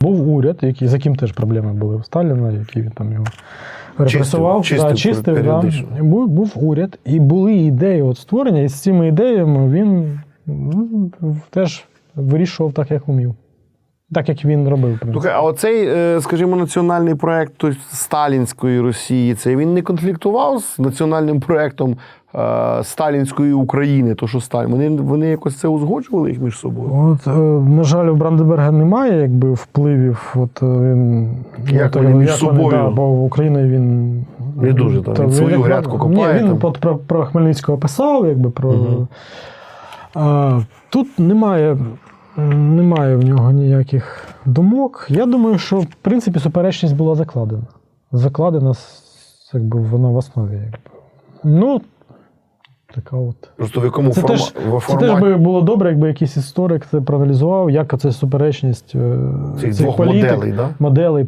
Був уряд, який, з яким теж проблеми були у Сталіна, який він там його репресував, чистив да, чистив да. Був, був уряд, і були ідеї от створення, і з цими ідеями він ну, теж вирішував так, як умів. Так, як він робив. Слухай, а оцей, е, скажімо, національний проект той, сталінської Росії, це він не конфліктував з національним проектом е, сталінської України, то що Сталін. Вони, вони якось це узгоджували їх між собою. От, е, на жаль, у Бранденберга немає якби, впливів. От, е, він, Як от, вони між як собою? да, бо в Україні він. Не дуже, там, Та він свою як- грядку копає, Ні, він там. от про, про Хмельницького писав, якби про. Мгм. А, тут немає, немає в нього ніяких думок. Я думаю, що в принципі суперечність була закладена. Закладена якби, вона в основі. Якби. Ну, така от. Просто в якому Це форма... теж, в це теж би було добре, якби якийсь історик це проаналізував, як це суперечність е, цих цих двох політик, моделей, да? моделей